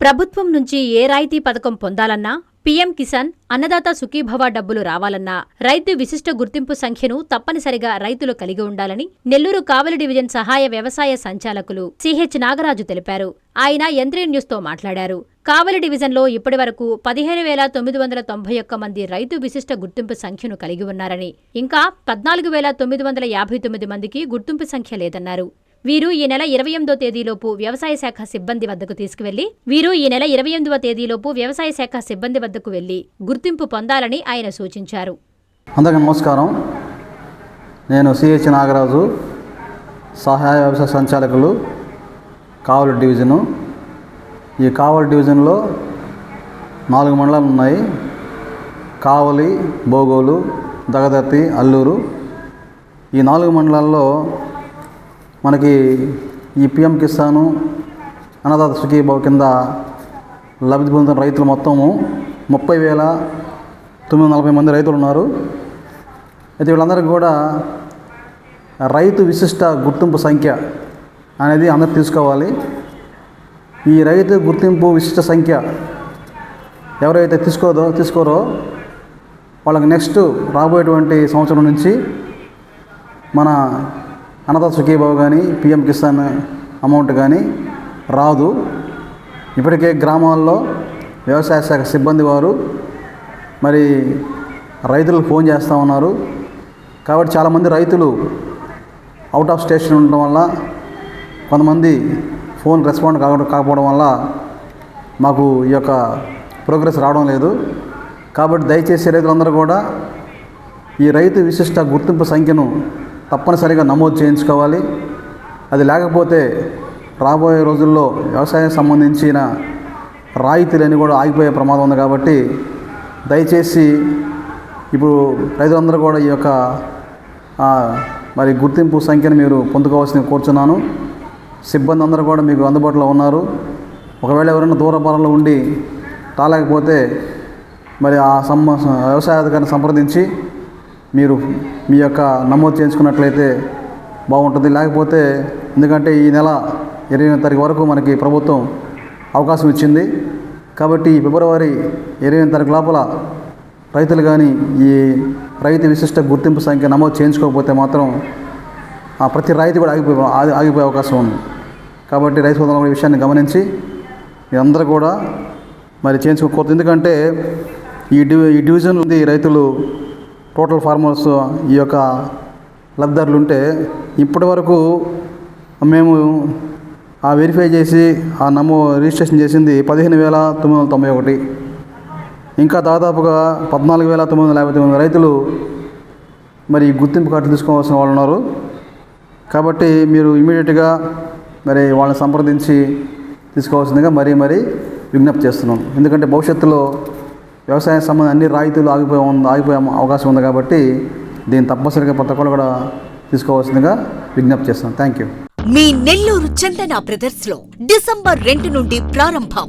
ప్రభుత్వం నుంచి ఏ రాయితీ పథకం పొందాలన్నా పీఎం కిసాన్ అన్నదాత సుఖీభవ డబ్బులు రావాలన్నా రైతు విశిష్ట గుర్తింపు సంఖ్యను తప్పనిసరిగా రైతులు కలిగి ఉండాలని నెల్లూరు కావలి డివిజన్ సహాయ వ్యవసాయ సంచాలకులు సిహెచ్ నాగరాజు తెలిపారు. ఆయన ఎంత్రీ న్యూస్తో మాట్లాడారు. కావలి డివిజన్లో ఇప్పటివరకు పదిహేను వేల తొమ్మిది వందల తొంభై ఒక్క మంది రైతు విశిష్ట గుర్తింపు సంఖ్యను కలిగి ఉన్నారని ఇంకా పద్నాలుగు వేల తొమ్మిది వందల యాభై తొమ్మిది మందికి గుర్తింపు సంఖ్య లేదన్నారు. వీరు ఈ నెల ఇరవై ఎనిమిదో తేదీలోపు వ్యవసాయ శాఖ సిబ్బంది వద్దకు తీసుకువెళ్ళి వీరు ఈ నెల ఇరవై ఎనిమిదవ తేదీలోపు వ్యవసాయ శాఖ సిబ్బంది వద్దకు వెళ్ళి గుర్తింపు పొందాలని ఆయన సూచించారు. అందరికీ నమస్కారం. నేను సిహెచ్ నాగరాజు సహాయ వ్యవసాయ సంచాలకులు కావలి డివిజను. ఈ కావలి డివిజన్లో నాలుగు మండలాలు ఉన్నాయి. కావలి బోగోలు దగదర్తి అల్లూరు. ఈ నాలుగు మండలాల్లో మనకి ఈ పిఎం కిసాను అన్నదాత సుఖీభావ కింద లబ్ధి పొందుతున్న రైతులు మొత్తము ముప్పై వేల తొమ్మిది వందల నలభై మంది రైతులు ఉన్నారు. అయితే వీళ్ళందరికీ కూడా రైతు విశిష్ట గుర్తింపు సంఖ్య అనేది అందరు తీసుకోవాలి. ఈ రైతు గుర్తింపు విశిష్ట సంఖ్య ఎవరైతే తీసుకోదో తీసుకోరో వాళ్ళకి నెక్స్ట్ రాబోయేటువంటి సంవత్సరం నుంచి మన అన్నదాత సుఖీబాబు కానీ పిఎం కిసాన్ అమౌంట్ కానీ రాదు. ఇప్పటికే గ్రామాల్లో వ్యవసాయ శాఖ సిబ్బంది వారు మరి రైతులకు ఫోన్ చేస్తూ ఉన్నారు. కాబట్టి చాలామంది రైతులు అవుట్ ఆఫ్ స్టేషన్ ఉండడం వల్ల కొంతమంది ఫోన్ రెస్పాండ్ కాక కాకపోవడం వల్ల మాకు ఈ యొక్క ప్రోగ్రెస్ రావడం లేదు. కాబట్టి దయచేసి రైతులందరూ కూడా ఈ రైతు విశిష్ట గుర్తింపు సంఖ్యను తప్పనిసరిగా నమోదు చేయించుకోవాలి. అది లేకపోతే రాబోయే రోజుల్లో వ్యవసాయం సంబంధించిన రాయితీలన్నీ కూడా ఆగిపోయే ప్రమాదం ఉంది కాబట్టి దయచేసి ఇప్పుడు రైతులందరూ కూడా ఈ యొక్క మరి గుర్తింపు సంఖ్యను మీరు పొందుకోవాల్సింది కోరుచున్నాను. సిబ్బంది అందరూ కూడా మీకు అందుబాటులో ఉన్నారు. ఒకవేళ ఎవరైనా దూర పొలంలో ఉండి రాలేకపోతే మరి ఆ సంబ వ్యవసాయ అధికారిని సంప్రదించి మీరు మీ యొక్క నమోదు చేయించుకున్నట్లయితే బాగుంటుంది. లేకపోతే ఎందుకంటే ఈ నెల ఇరవై ఎనిమిది తారీఖు వరకు మనకి ప్రభుత్వం అవకాశం ఇచ్చింది. కాబట్టి ఫిబ్రవరి ఇరవై ఎనిమిది తారీఖు లోపల రైతులు కానీ ఈ రైతు విశిష్ట గుర్తింపు సంఖ్య నమోదు చేయించుకోకపోతే మాత్రం ఆ ప్రతి రైతు కూడా ఆగిపోయే ఆగిపోయే అవకాశం ఉంది. కాబట్టి రైతు సోదరుల విషయాన్ని గమనించి మీరందరూ కూడా మరి చేయించుకోకూడదు. ఎందుకంటే ఈ డివి ఈ డివిజన్ ఉంది రైతులు టోటల్ ఫార్మర్స్ ఈ యొక్క లబ్ధారులు ఉంటే ఇప్పటి వరకు మేము ఆ వెరిఫై చేసి ఆ నమో రిజిస్ట్రేషన్ చేసింది పదిహేను వేల తొమ్మిది వందల తొంభై ఒకటి. ఇంకా దాదాపుగా పద్నాలుగు వేల తొమ్మిది వందల యాభై తొమ్మిది రైతులు మరి గుర్తింపు కార్డు తీసుకోవాల్సిన వాళ్ళు ఉన్నారు. కాబట్టి మీరు ఇమీడియట్గా మరి వాళ్ళని సంప్రదించి తీసుకోవాల్సిందిగా మరీ మరీ విజ్ఞప్తి చేస్తున్నాం. ఎందుకంటే భవిష్యత్తులో వ్యవసాయ సంబంధం అన్ని రాయితీలు ఆగిపోయి ఉంది ఆగిపోయే అవకాశం ఉంది కాబట్టి దీన్ని తప్పనిసరిగా ప్రతి ఒక్కరు కూడా తీసుకోవాల్సిందిగా విజ్ఞప్తి చేస్తాను థ్యాంక్ యూ మీ నెల్లూరు చందన బ్రదర్స్లో డిసెంబర్ రెండు నుండి ప్రారంభం.